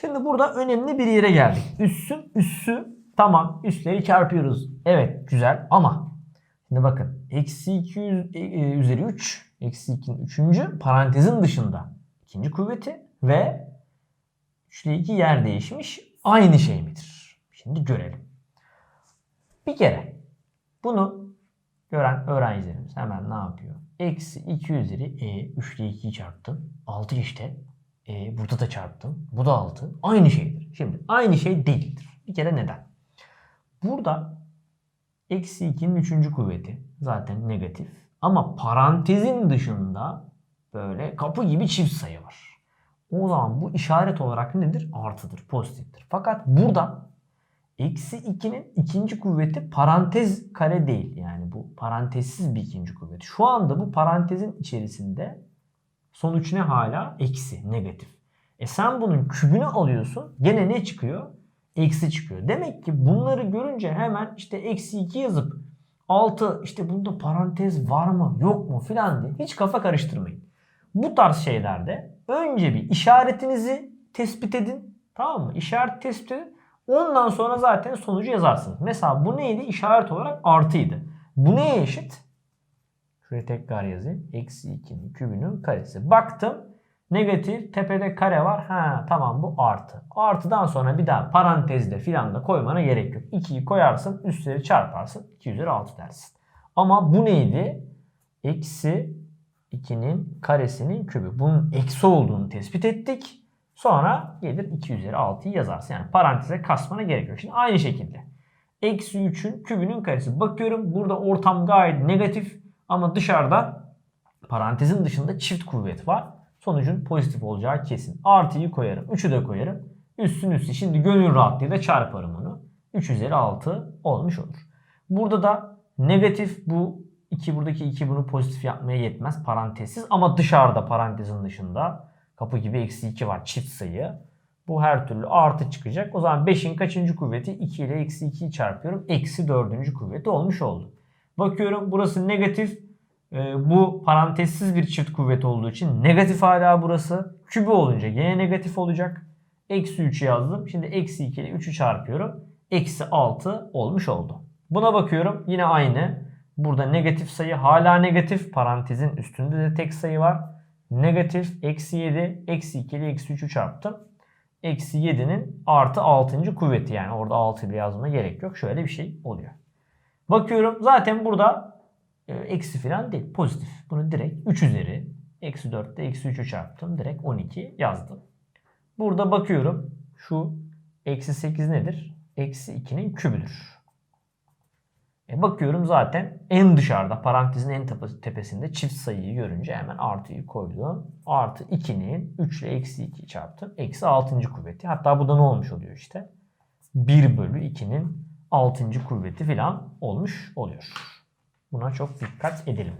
Şimdi burada önemli bir yere geldik. Üssün üssü tamam üsleri çarpıyoruz. Evet güzel ama şimdi bakın eksi 200 e, e, üzeri 3 eksi 2'nin üçüncü parantezin dışında ikinci kuvveti ve 3 ile 2 yer değişmiş aynı şey midir? Şimdi görelim. Bir kere bunu gören öğrencilerimiz hemen ne yapıyor? Eksi 2 üzeri e 3 ile 2'yi çarptım. 6 işte. E, burada da çarptım. Bu da 6. Aynı şeydir. Şimdi aynı şey değildir. Bir kere neden? Burada eksi 2'nin 3. kuvveti zaten negatif. Ama parantezin dışında böyle kapı gibi çift sayı var. O zaman bu işaret olarak nedir? Artıdır, pozitiftir. Fakat burada eksi 2'nin ikinci kuvveti parantez kare değil. Yani bu parantezsiz bir ikinci kuvvet. Şu anda bu parantezin içerisinde sonuç ne hala? Eksi, negatif. E sen bunun kübünü alıyorsun. Gene ne çıkıyor? Eksi çıkıyor. Demek ki bunları görünce hemen işte eksi 2 yazıp 6 işte bunda parantez var mı yok mu filan diye hiç kafa karıştırmayın. Bu tarz şeylerde önce bir işaretinizi tespit edin. Tamam mı? İşaret tespit. Ondan sonra zaten sonucu yazarsınız. Mesela bu neydi? İşaret olarak artıydı. Bu neye eşit? Şuraya tekrar yazayım. Eksi 2'nin kübünün karesi. Baktım. Negatif. Tepede kare var. Ha tamam bu artı. Artıdan sonra bir daha parantezde filan da koymana gerek yok. 2'yi koyarsın. Üstleri çarparsın. 2 üzeri 6 dersin. Ama bu neydi? Eksi 2'nin karesinin kübü. Bunun eksi olduğunu tespit ettik. Sonra gelir 2 üzeri 6'yı yazarsın. Yani paranteze kasmana gerek yok. Şimdi aynı şekilde. Eksi 3'ün kübünün karesi. Bakıyorum burada ortam gayet negatif. Ama dışarıda parantezin dışında çift kuvvet var. Sonucun pozitif olacağı kesin. Artıyı koyarım. 3'ü de koyarım. Üstün üstü. Şimdi gönül rahatlığıyla çarparım onu. 3 üzeri 6 olmuş olur. Burada da negatif bu 2 buradaki 2 bunu pozitif yapmaya yetmez. Parantezsiz ama dışarıda parantezin dışında kapı gibi eksi 2 var çift sayı. Bu her türlü artı çıkacak. O zaman 5'in kaçıncı kuvveti? 2 ile eksi 2'yi çarpıyorum. Eksi 4. kuvveti olmuş oldu. Bakıyorum burası negatif. Ee, bu parantezsiz bir çift kuvvet olduğu için negatif hala burası. Kübü olunca gene negatif olacak. Eksi 3 yazdım. Şimdi eksi 2 ile 3'ü çarpıyorum. Eksi 6 olmuş oldu. Buna bakıyorum. Yine aynı. Burada negatif sayı hala negatif. Parantezin üstünde de tek sayı var. Negatif eksi 7. Eksi 2 ile eksi 3'ü çarptım. Eksi 7'nin artı 6. kuvveti. Yani orada 6 bile yazmama gerek yok. Şöyle bir şey oluyor. Bakıyorum zaten burada e, eksi falan değil. Pozitif. Bunu direkt 3 üzeri. Eksi 4'te eksi 3'ü çarptım. Direkt 12 yazdım. Burada bakıyorum. Şu eksi 8 nedir? Eksi 2'nin kübüdür. E bakıyorum zaten en dışarıda parantezin en tepe- tepesinde çift sayıyı görünce hemen artıyı koydum. Artı 2'nin 3 ile eksi 2'yi çarptım. Eksi 6. kuvveti. Hatta bu da ne olmuş oluyor işte? 1 bölü 2'nin 6. kuvveti falan olmuş oluyor. Buna çok dikkat edelim.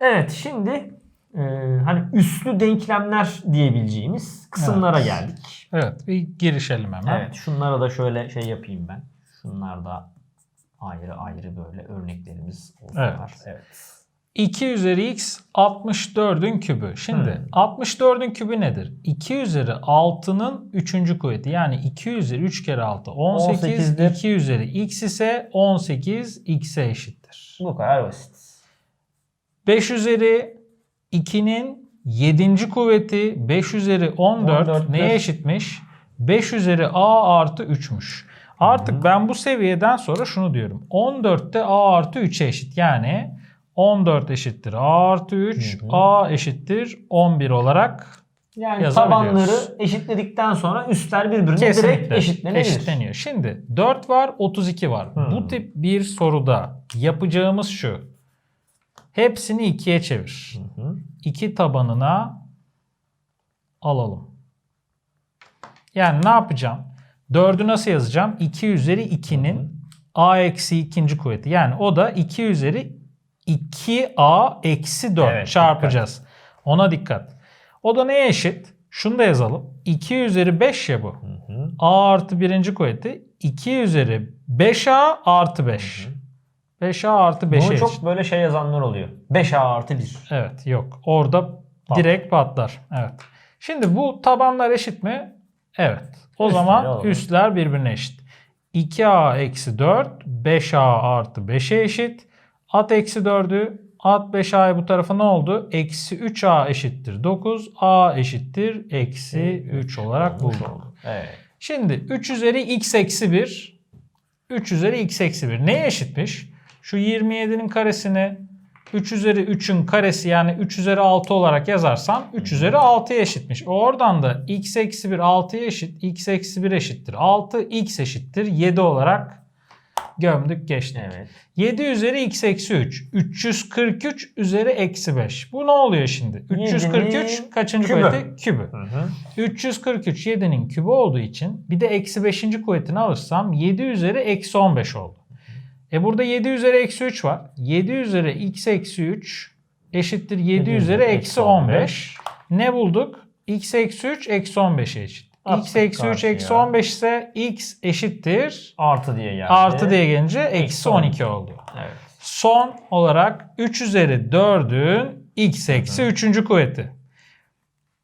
Evet şimdi e, hani üslü denklemler diyebileceğimiz kısımlara Evet. geldik. Evet bir girişelim hemen. Evet şunlara da şöyle şey yapayım ben. Şunlar da ayrı ayrı böyle örneklerimiz olsunlar. Evet. evet. 2 üzeri x 64'ün kübü. Şimdi Hmm. 64'ün kübü nedir? 2 üzeri 6'nın 3. kuvveti. Yani 2 üzeri 3 kere 6 18. 18'dir. 2 üzeri x ise 18 x'e eşittir. Bu kadar basit. 5 üzeri 2'nin 7. kuvveti 5 üzeri 14 14'tür. neye eşitmiş? 5 üzeri a artı 3'müş. Artık ben bu seviyeden sonra şunu diyorum. 14'te a artı 3'e eşit. Yani 14 eşittir a artı 3, Hı hı. a eşittir 11 olarak Yani tabanları eşitledikten sonra üstler birbirine direkt kesinlikle eşitlenebilir. eşitleniyor. Şimdi 4 var 32 var. Hmm. Bu tip bir soruda yapacağımız şu. Hepsini ikiye çevir. Hı hı. 2 tabanına alalım. Yani ne yapacağım? 4'ü nasıl yazacağım? 2 üzeri 2'nin a eksi ikinci kuvveti. Yani o da 2 üzeri 2a eksi 4 Evet, çarpacağız. Ona dikkat. O da neye eşit? Şunu da yazalım. 2 üzeri 5 ya bu. Hı hı. a artı birinci kuvveti. 2 üzeri 5a artı 5. 5a artı 5'e Bunu eşit. çok böyle şey yazanlar oluyor. 5A artı 1. Evet yok. Orada direkt patlar. Evet. Şimdi bu tabanlar eşit mi? Evet. O Üstleri zaman alalım. üstler birbirine eşit. 2a eksi 4 5a artı 5'e eşit. At eksi 4'ü at 5a'yı bu tarafa ne oldu? Eksi 3a eşittir 9. a eşittir eksi 3 olarak bulduk. Evet. Şimdi 3 üzeri x eksi 1. 3 üzeri x eksi 1. Neye eşitmiş? Şu 27'nin karesini 3 üzeri 3'ün karesi yani 3 üzeri 6 olarak yazarsam 3 üzeri 6'ya eşitmiş. Oradan da x eksi 1 6'ya eşit. x eksi 1 eşittir 6. x eşittir 7 olarak gömdük geçtik. Evet. 7 üzeri x eksi 3. 343 üzeri eksi 5. Bu ne oluyor şimdi? 343 Yedinin kaçıncı kübü. kuvveti? Kübü. Hı hı. 343 7'nin kübü olduğu için bir de eksi 5. kuvvetini alırsam 7 üzeri eksi 15 oldu. E burada 7 üzeri eksi 3 var. 7 üzeri x eksi 3 eşittir 7 üzeri eksi 15. Ne bulduk? x eksi 3 eksi 15'e eşit. X eksi 3 karşıya. eksi 15 ise x eşittir. Artı diye geldi. Artı diye gelince eksi Eksi 12 oldu. Evet. Son olarak 3 üzeri 4'ün x eksi 3. kuvveti.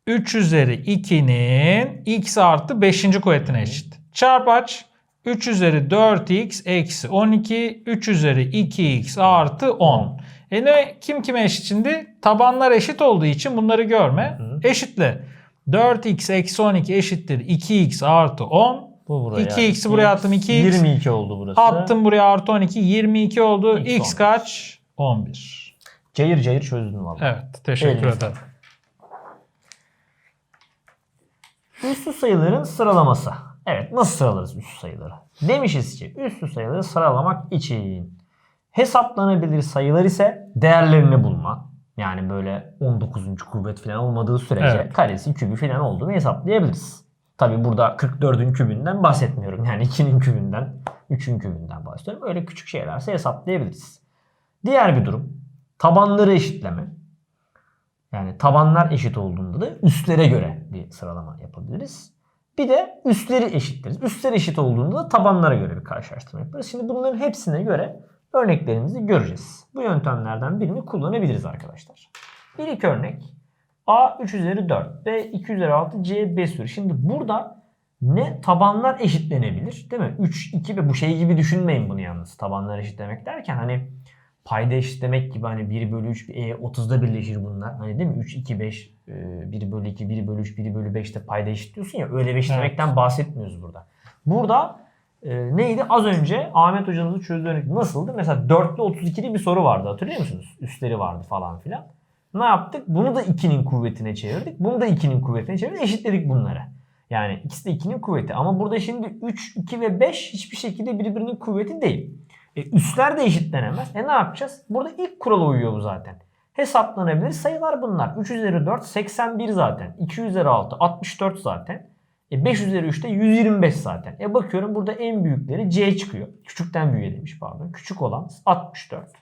3 üzeri 2'nin x artı 5. kuvvetine eşit. Çarp aç. 3 üzeri 4x eksi 12. 3 üzeri 2x artı 10. E ne kim kime eşit şimdi? Tabanlar eşit olduğu için bunları görme. Hı. Eşitle. 4x eksi 12 eşittir 2x artı 10. Bu buraya. 2x'i buraya attım, 2x. 22 oldu burası. Attım buraya artı 12. 22 oldu. X X, kaç? 11. Cayır cayır çözdün valla. Evet. Teşekkür ederim. Üslü sayıların sıralaması. Evet nasıl sıralarız üslü sayıları? Demişiz ki üslü sayıları sıralamak için hesaplanabilir sayılar ise değerlerini bulma. Yani böyle 19. kuvvet falan olmadığı sürece Evet. karesi kübü falan olduğunu hesaplayabiliriz. Tabi burada 44'ün kübünden bahsetmiyorum. Yani 2'nin kübünden, 3'ün kübünden bahsediyorum. Öyle küçük şeylerse hesaplayabiliriz. Diğer bir durum tabanları eşitleme. Yani tabanlar eşit olduğunda da üstlere göre bir sıralama yapabiliriz. Bir de üstleri eşitleriz. Üstler eşit olduğunda da tabanlara göre bir karşılaştırma yaparız. Şimdi bunların hepsine göre örneklerimizi göreceğiz. Bu yöntemlerden birini kullanabiliriz arkadaşlar. Bir iki örnek. A 3 üzeri 4, B 2 üzeri 6, C 5 üzeri. Şimdi burada ne tabanlar eşitlenebilir değil mi? 3, 2 ve bu şey gibi düşünmeyin bunu yalnız. Tabanlar eşitlemek derken hani payda eşitlemek gibi hani 1 bölü 3, e, 30'da birleşir bunlar. Hani değil mi? 3, 2, 5, e, 1 bölü 2, 1 bölü 3, 1 bölü 5'te payda eşitliyorsun ya. Öyle bir eşitlemekten bahsetmiyoruz burada. Burada e, neydi? Az önce Ahmet hocamızın çözdüğü örnek nasıldı? Mesela 4 ile 32'li bir soru vardı hatırlıyor musunuz? Üstleri vardı falan filan. Ne yaptık? Bunu da 2'nin kuvvetine çevirdik. Bunu da 2'nin kuvvetine çevirdik. Eşitledik bunları. Yani ikisi de 2'nin kuvveti. Ama burada şimdi 3, 2 ve 5 hiçbir şekilde birbirinin kuvveti değil. E, üstler de eşitlenemez. E ne yapacağız? Burada ilk kurala uyuyor bu zaten. Hesaplanabilir sayılar bunlar. 3 üzeri 4 81 zaten. 2 üzeri 6 64 zaten. E 5 üzeri 3 de 125 zaten. E bakıyorum burada en büyükleri C çıkıyor. Küçükten büyüğe demiş pardon. Küçük olan 64.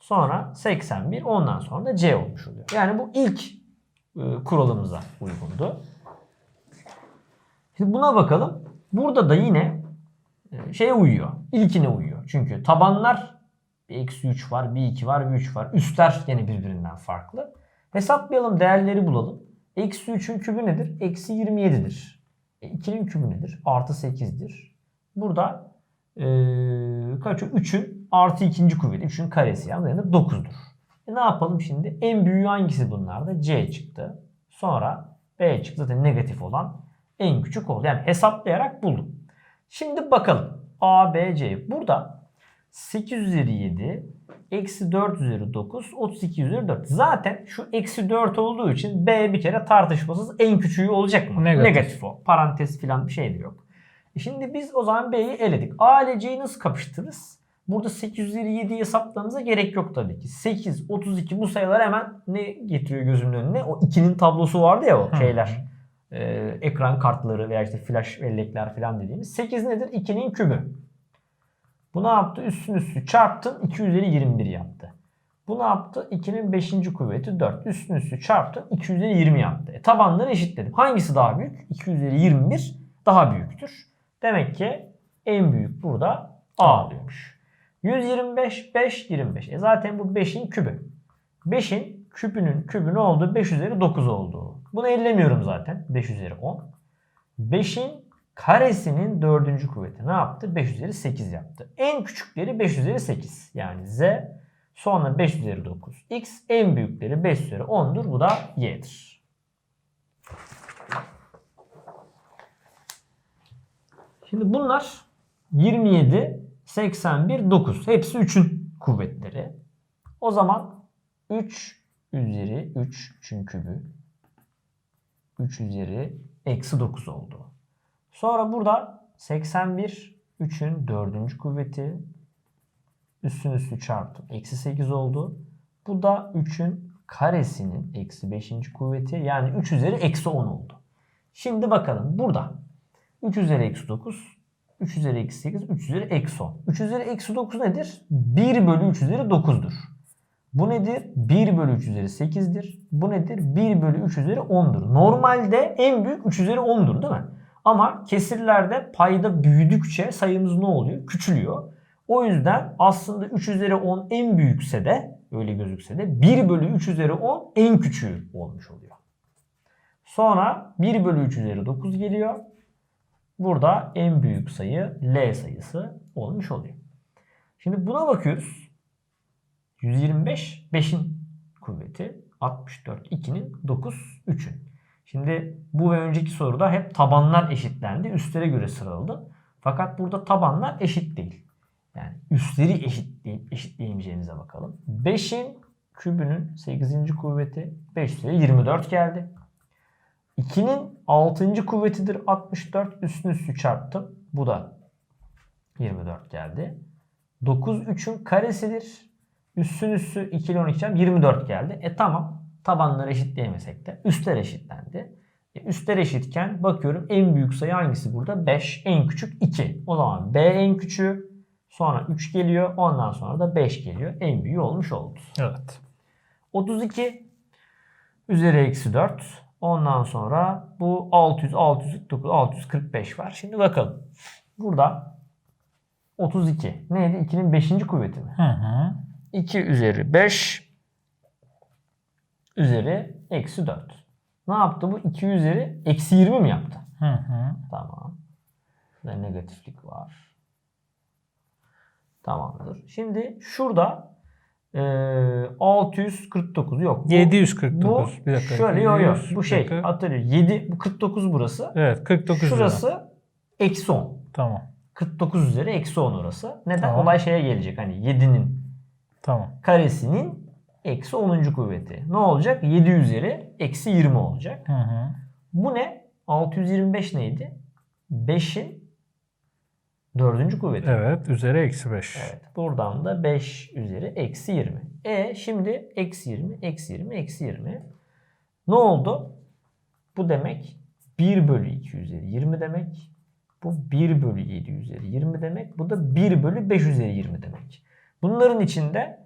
Sonra 81 ondan sonra da C olmuş oluyor. Yani bu ilk e, kuralımıza uygundu. Şimdi buna bakalım. Burada da yine e, şeye uyuyor. İlkine uyuyor. Çünkü tabanlar bir eksi 3 var, bir 2 var, bir 3 var. Üstler yine birbirinden farklı. Hesaplayalım, değerleri bulalım. Eksi 3'ün kübü nedir? Eksi 27'dir. E, 2'nin kübü nedir? Artı 8'dir. Burada e, kaç o? 3'ün artı ikinci kuvveti. 3'ün karesi yani 9'dur. E ne yapalım şimdi? En büyüğü hangisi bunlarda? C çıktı. Sonra B çıktı. Zaten negatif olan en küçük oldu. Yani hesaplayarak buldum. Şimdi bakalım. A, B, C. Burada 8 üzeri 7, eksi 4 üzeri 9, 32 üzeri 4. Zaten şu eksi 4 olduğu için B bir kere tartışmasız en küçüğü olacak mı? Negatif. o. Parantez falan bir şey de yok. E Şimdi biz o zaman B'yi eledik. A ile C'yi nasıl kapıştırırız? Burada 8 üzeri 7'yi hesaplamamıza gerek yok tabii ki. 8, 32 bu sayılar hemen ne getiriyor gözümün önüne? O 2'nin tablosu vardı ya o Hı. şeyler. Ee, ekran kartları veya işte flash bellekler falan dediğimiz. 8 nedir? 2'nin kübü. Bu ne yaptı? Üstün üstü çarptın 2 üzeri 21 yaptı. Bu ne yaptı? 2'nin 5. kuvveti 4. Üstün üstü çarptın 2 üzeri 20 yaptı. E, tabanları eşitledim. Hangisi daha büyük? 2 üzeri 21 daha büyüktür. Demek ki en büyük burada A oluyormuş. 125, 5, 25. E zaten bu 5'in kübü. 5'in küpünün kübü ne oldu? 5 üzeri 9 oldu. Bunu ellemiyorum zaten. 5 üzeri 10. 5'in karesinin dördüncü kuvveti ne yaptı? 5 üzeri 8 yaptı. En küçükleri 5 üzeri 8. Yani z sonra 5 üzeri 9. x en büyükleri 5 üzeri 10'dur. Bu da y'dir. Şimdi bunlar 27, 81, 9. Hepsi 3'ün kuvvetleri. O zaman 3 üzeri 3 3'ün kübü 3 üzeri eksi 9 oldu. Sonra burada 81 3'ün dördüncü kuvveti üstün üstü çarptım. Eksi 8 oldu. Bu da 3'ün karesinin eksi 5. kuvveti yani 3 üzeri eksi 10 oldu. Şimdi bakalım burada 3 üzeri eksi 9 3 üzeri eksi 8 3 üzeri eksi 10. 3 üzeri eksi 9 nedir? 1 bölü 3 üzeri 9'dur. Bu nedir? 1 bölü 3 üzeri 8'dir. Bu nedir? 1 bölü 3 üzeri 10'dur. Normalde en büyük 3 üzeri 10'dur değil mi? Ama kesirlerde payda büyüdükçe sayımız ne oluyor? Küçülüyor. O yüzden aslında 3 üzeri 10 en büyükse de öyle gözükse de 1 bölü 3 üzeri 10 en küçüğü olmuş oluyor. Sonra 1 bölü 3 üzeri 9 geliyor. Burada en büyük sayı L sayısı olmuş oluyor. Şimdi buna bakıyoruz. 125 5'in kuvveti. 64 2'nin 9 3'ün. Şimdi bu ve önceki soruda hep tabanlar eşitlendi. Üstlere göre sıraladı. Fakat burada tabanlar eşit değil. Yani üstleri eşitleyip eşitleyemeyeceğimize bakalım. 5'in kübünün 8. kuvveti 5 üzeri 24 geldi. 2'nin 6. kuvvetidir 64. Üstün üstü çarptım. Bu da 24 geldi. 9 3'ün karesidir. Üstün üstü 2 ile 12 çarpı 24 geldi. E tamam. Tabanları eşitleyemesek de üstler eşitlendi. E, üstler eşitken bakıyorum en büyük sayı hangisi burada? 5. En küçük 2. O zaman B en küçüğü. Sonra 3 geliyor. Ondan sonra da 5 geliyor. En büyüğü olmuş oldu. Evet. 32 üzeri eksi 4. Ondan sonra bu 600, 649, 645 var. Şimdi bakalım. Burada 32. Neydi? 2'nin 5. kuvveti mi? Hı hı. 2 üzeri 5 üzeri eksi 4. Ne yaptı bu? 2 üzeri eksi 20 mi yaptı? Hı hı. Tamam. Ve negatiflik var. Tamamdır. Şimdi şurada e, 649 yok. Bu- 749. Bu bir dakika. şöyle yok yok. 700, Bu şey atölye 7 bu 49 burası. Evet 49 lira. Şurası eksi 10. Tamam. 49 üzeri eksi 10 orası. Neden? Tamam. Olay şeye gelecek. Hani 7'nin Tamam. karesinin eksi 10. kuvveti. Ne olacak? 7 üzeri eksi 20 olacak. Hı hı. Bu ne? 625 neydi? 5'in 4. kuvveti. Evet. Üzeri eksi 5. Evet. Buradan da 5 üzeri eksi 20. E şimdi eksi 20, eksi 20, eksi 20. Ne oldu? Bu demek 1 bölü 2 üzeri 20 demek. Bu 1 bölü 7 üzeri 20 demek. Bu da 1 bölü 5 üzeri 20 demek. Bunların içinde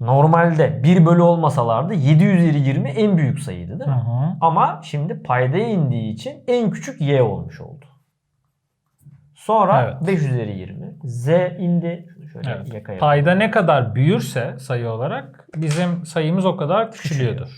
normalde 1 bölü olmasalardı 7 üzeri 20 en büyük sayıydı değil Hı mi? hı. Ama şimdi paydaya indiği için en küçük y olmuş oldu. Sonra Evet. 5 üzeri 20. Z indi. Şunu şöyle Evet. Payda ne kadar büyürse sayı olarak bizim sayımız o kadar küçülüyordur.